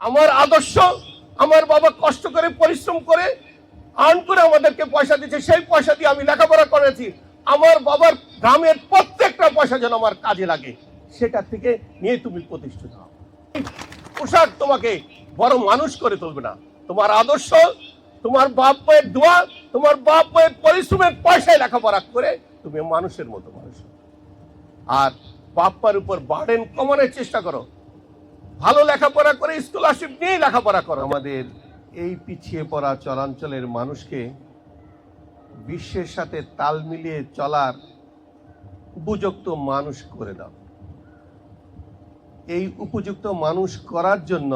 আমার আদর্শ, আমার বাবা কষ্ট করে, পরিশ্রম করে আর্ন করে আমাদেরকে পয়সা দিচ্ছে সেই পয়সা দিয়ে আমি লেখাপড়া করেছি। আমার বাবার গ্রামের প্রত্যেকটা পয়সা যেন আমার কাজে লাগে সেটা থেকে নিয়ে তুমি প্রতিষ্ঠিত হও। পোশাক তোমাকে বড় মানুষ করে তুলবে না। তোমার আদর্শ, তোমার বাপ মায়ের দোয়া, তোমার বাপ মায়ের পরিশ্রমের পয়সায় লেখাপড়া করে তুমি মানুষের মতো মানুষ আর বাপ মার উপর বার্ডেন কমানোর চেষ্টা করো। ভালো লেখাপড়া করে স্কলারশিপ নিয়ে লেখাপড়া করো আমাদের এই পিছিয়ে পড়া চরাঞ্চলের মানুষকে বিশ্বের সাথে তাল মিলিয়ে চলার উপযুক্ত মানুষ করে দাও। এই উপযুক্ত মানুষ করার জন্য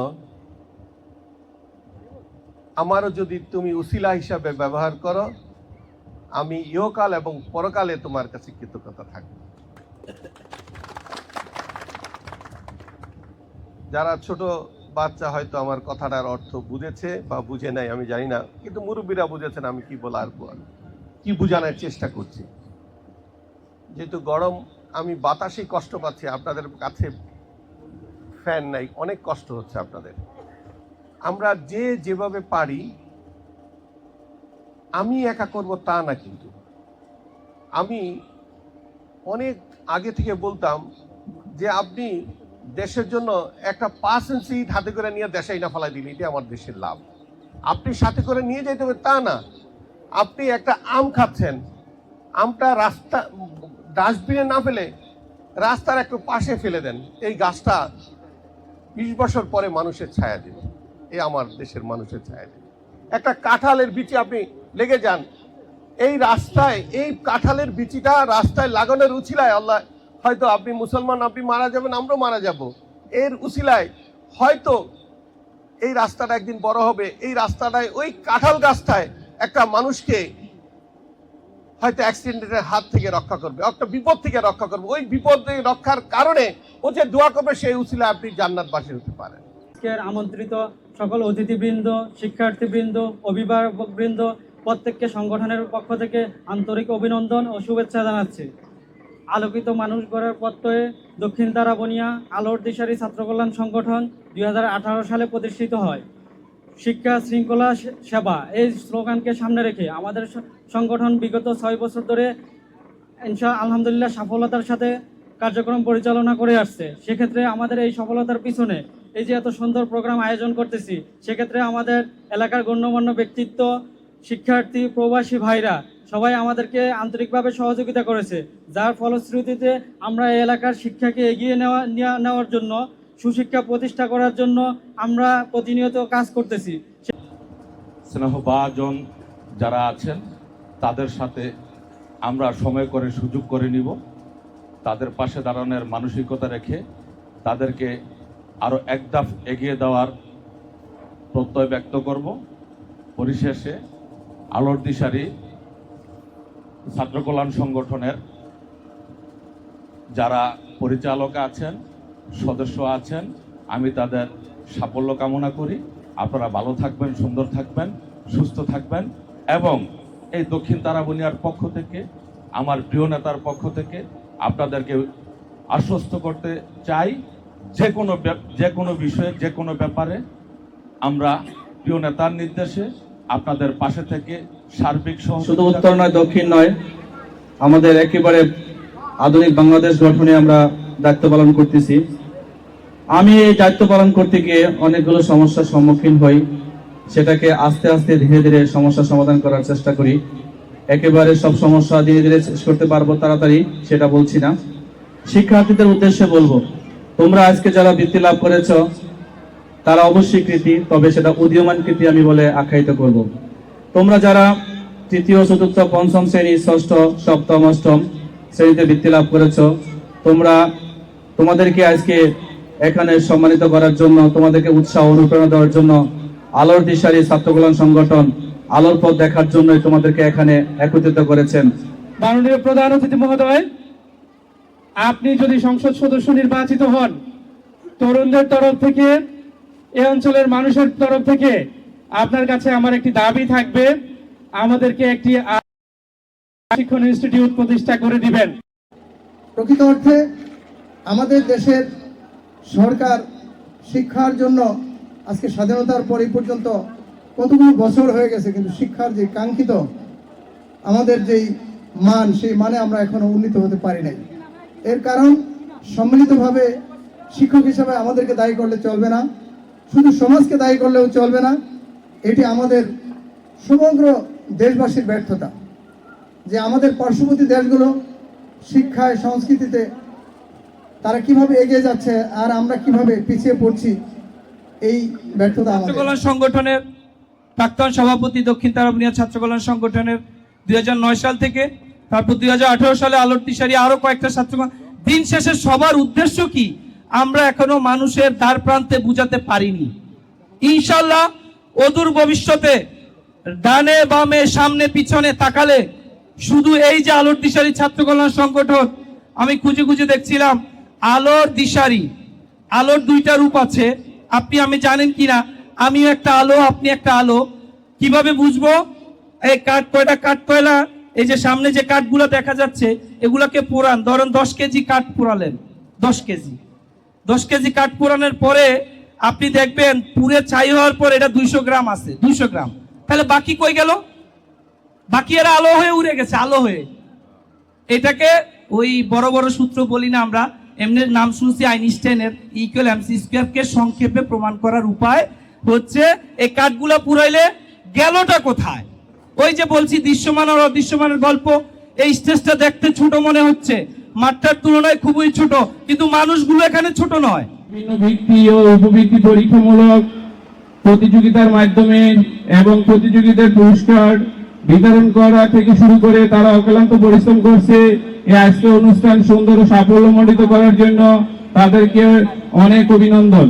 আমারও যদি তুমি উসিলা হিসাবে ব্যবহার করো, আমি ইহকাল এবং পরকালে তোমার কাছে কৃতজ্ঞতা থাকবে। যারা ছোট বাচ্চা হয়তো আমার কথাটার অর্থ বুঝেছে বা বুঝে নাই, আমি জানি না। কিন্তু মুরব্বীরা বুঝেছেন আমি কি বলার পর, কি বোঝানোর চেষ্টা করছি। যেহেতু গরম, আমি বাতাসে কষ্ট পাচ্ছি, আপনাদের কাছে ফ্যান নাই, অনেক কষ্ট হচ্ছে আপনাদের। আমরা যে যেভাবে পারি, আমি একা করব তা না কিন্তু। আমি অনেক আগে থেকে বলতাম যে আপনি দেশের জন্য একটা পার্সেন্ট সিট হাতে করে নিয়ে দেশে না ফেলাই দিন এটা আমার দেশের লাভ। আপনি সাথে করে নিয়ে যেতে হবে, তা না। আপনি একটা আম খাচ্ছেন, আমটা রাস্তা, ডাস্টবিনে না ফেলে রাস্তার একটু পাশে ফেলে দেন, এই গাছটা বিশ বছর পরে মানুষের ছায়া দেবে। এ আমার দেশের মানুষের ছায়া দেবে। একটা কাঁঠালের বিচি আপনি লেগে যান, এই রাস্তায়, এই কাঁঠালের বিচিটা রাস্তায় লাগানোর উচিলায় আল্লাহ হয়তো আপনি মুসলমান, আপনি মারা যাবেন, আমরাও মারা যাব। এর উচিলায় হয়তো এই রাস্তাটা একদিন বড় হবে। এই রাস্তাটায়, ওই কাঁঠাল গাছটায় একটা মানুষকে হয়তো অ্যাক্সিডেন্টের হাত থেকে রক্ষা করবে, একটা বিপদ থেকে রক্ষা করবে। ওই বিপদ রক্ষার কারণে ও যে দোয়া করবে, সেই উচিলায় আপনি জান্নাতবাসী হতে পারেন। আমন্ত্রিত সকল অতিথিবৃন্দ, শিক্ষার্থীবৃন্দ, অভিভাবকবৃন্দ, প্রত্যেককে সংগঠনের পক্ষ থেকে আন্তরিক অভিনন্দন ও শুভেচ্ছা জানাচ্ছি। আলোকিত মানুষ গড়ার প্রত্যয়ে দক্ষিণ তারাবনিয়া আলোর দিশারি ছাত্রকল্যাণ সংগঠন দুই হাজার আঠারো সালে প্রতিষ্ঠিত হয়। শিক্ষা শৃঙ্খলা সেবা, এই স্লোগানকে সামনে রেখে আমাদের সংগঠন বিগত ছয় বছর ধরে ইনশা আলহামদুলিল্লাহ সফলতার সাথে কার্যক্রম পরিচালনা করে আসছে। সেক্ষেত্রে আমাদের এই সফলতার পিছনে এই যে এত সুন্দর প্রোগ্রাম আয়োজন করতেছি, সেক্ষেত্রে আমাদের এলাকার গণ্যমান্য ব্যক্তিত্ব, শিক্ষার্থী, প্রবাসী ভাইরা সবাই আমাদেরকে আন্তরিকভাবে সহযোগিতা করেছে, যার ফলশ্রুতিতে আমরা এই এলাকার শিক্ষাকে এগিয়ে নেওয়া নেওয়া- নেওয়ার জন্য, সুশিক্ষা প্রতিষ্ঠা করার জন্য আমরা প্রতিনিয়ত কাজ করতেছি। স্নেহভাজন যারা আছেন, তাদের সাথে আমরা সময় করে সুযোগ করে নিব। তাদের পাশে দাঁড়ানোর মানসিকতা রেখে তাদেরকে আরও এক ধাপ এগিয়ে দেওয়ার প্রত্যয় ব্যক্ত করব। পরিশেষে আলোর দিশারি ছাত্র কল্যাণ সংগঠনের যারা পরিচালক আছেন, সদস্য আছেন, আমি তাদের সাফল্য কামনা করি। আপনারা ভালো থাকবেন, সুন্দর থাকবেন, সুস্থ থাকবেন এবং এই দক্ষিণ তারাবনিয়ার পক্ষ থেকে, আমার প্রিয় নেতার পক্ষ থেকে আপনাদেরকে আশ্বস্ত করতে চাই, যে কোনো যে কোনো বিষয়ে, যে কোনো ব্যাপারে আমরা প্রিয় নেতার নির্দেশে আপনাদের পাশে থেকে সার্বিক শুধু উত্তর নয়, দক্ষিণ নয়, আমাদের একেবারে আধুনিক বাংলাদেশ গঠনে আমরা দায়িত্ব পালন করতেছি। আমি এই দায়িত্ব পালন করতে গিয়ে অনেকগুলো সমস্যার সম্মুখীন হই, সেটাকে আস্তে আস্তে ধীরে ধীরে সমস্যা সমাধান করার চেষ্টা করি। একেবারে সব সমস্যা ধীরে ধীরে শেষ করতে পারব তাড়াতাড়ি, সেটা বলছি না। শিক্ষার্থীদের উদ্দেশ্যে বলব, তোমরা আজকে যারা বৃত্তি লাভ করেছ, তারা অবশ্যই কৃতি, তবে সেটা উদীয়মান কৃতি আমি বলে আখ্যায়িত করব। তোমরা যারা তৃতীয়, চতুর্থ, পঞ্চম শ্রেণি, ষষ্ঠ, সপ্তম, অষ্টম শ্রেণীতে বৃত্তি লাভ করেছ, তোমরা তোমাদেরকে আজকে এখানে সম্মানিত করার জন্য, তোমাদেরকে উৎসাহ অনুপ্রেরণা দেওয়ার জন্য, আলোর দিশারি ছাত্র কল্যাণ সংগঠন আলোর পথ দেখার জন্যই তোমাদেরকে এখানে একত্রিত করেছেন। মাননীয় প্রধান অতিথি মহোদয়, আপনি যদি সংসদ সদস্য নির্বাচিত হন, তরুণদের তরফ থেকে, এ অঞ্চলের মানুষের তরফ থেকে আপনার কাছে আমার একটি দাবি থাকবে, আমাদেরকে একটি শিক্ষণ ইনস্টিটিউট প্রতিষ্ঠা করে দিবেন। প্রকৃত অর্থে আমাদের দেশের সরকার শিক্ষার জন্য আজকে স্বাধীনতার পর পর্যন্ত কতগুলো বছর হয়ে গেছে, কিন্তু শিক্ষার যে কাঙ্ক্ষিত আমাদের যেই মান, সেই মানে আমরা এখনও উন্নীত হতে পারি নাই। এর কারণ সম্মিলিতভাবে শিক্ষক হিসাবে আমাদেরকে দায়ী করলে চলবে না, শুধু সমাজকে দায়ী করলেও চলবে না এটি আমাদের সমগ্র দেশবাসীর ব্যর্থতা যে আমাদের পার্শ্ববর্তী দেশগুলো শিক্ষায়, সংস্কৃতিতে তারা কীভাবে এগিয়ে যাচ্ছে আর আমরা কীভাবে পিছিয়ে পড়ছি, এই ব্যর্থতা আমাদের। সংগঠনের প্রাক্তন সভাপতি দক্ষিণ তারাবনিয়া ছাত্র কল্যাণ সংগঠনের দুই হাজার নয় সাল থেকে, তারপর দুই হাজার আঠারো সালে আলোর তিসারি আরও কয়েকটা ছাত্র দিন শেষে সবার উদ্দেশ্য কি? আমরা এখনও মানুষের দ্বার প্রান্তে বুঝাতে পারিনি। ইনশাল্লাহ অদূর ভবিষ্যতে ডানে বামে সামনে পিছনে তাকালে শুধু এই যে আলোর দিশারি ছাত্র কল্যাণ সংগঠন, আমি খুঁজে খুঁজে দেখছিলাম, আলোর দিশারি, আলোর দুইটা রূপ আছে। আপনি, আমি জানেন কিনা? আমিও একটা আলো, আপনি একটা আলো। কীভাবে বুঝব? এই কাঠ, কয়টা কাঠ কয়লা? এই যে সামনে যে কাঠগুলো দেখা যাচ্ছে, এগুলাকে পোড়ান। ধরেন দশ কেজি কাঠ পোড়ালেন, দশ কেজি। দশ কেজি কাঠ পোড়ানোর পরে আপনি দেখবেন পুরে ছাই হওয়ার পর এটা দুইশো গ্রাম আছে, দুইশো গ্রাম। তাহলে বাকি কই গেল? বাকি এরা আলো হয়ে উড়ে গেছে, আলো হয়ে। এটাকে ওই বড় বড় সূত্র বলি না আমরা, এমনি নাম শুনছি আইনস্টাইনের ইকুয়াল এমসি স্কোয়ারকে সংক্ষেপে প্রমাণ করার উপায় হচ্ছে, এই কাঠগুলা পুরাইলে গেলটা কোথায়? ওই যে বলছি দৃশ্যমান আর অদৃশ্যমানের গল্প, এই স্টেজটা দেখতে ছোট মনে হচ্ছে। মাঠটার তুলনায় খুবই ছোট, কিন্তু মানুষগুলো এখানে ছোট নয়। বিভিন্ন ভিত্তি ও উপবৃত্তি পরীক্ষামূলক প্রতিযোগিতার মাধ্যমে এবং প্রতিযোগিতার পুরস্কার বিতরণ করা থেকে শুরু করে তারা অক্লান্ত পরিশ্রম করছে। এই আজকে অনুষ্ঠান সুন্দর ও সাফল্যমণ্ডিত করার জন্য তাদেরকে অনেক অভিনন্দন।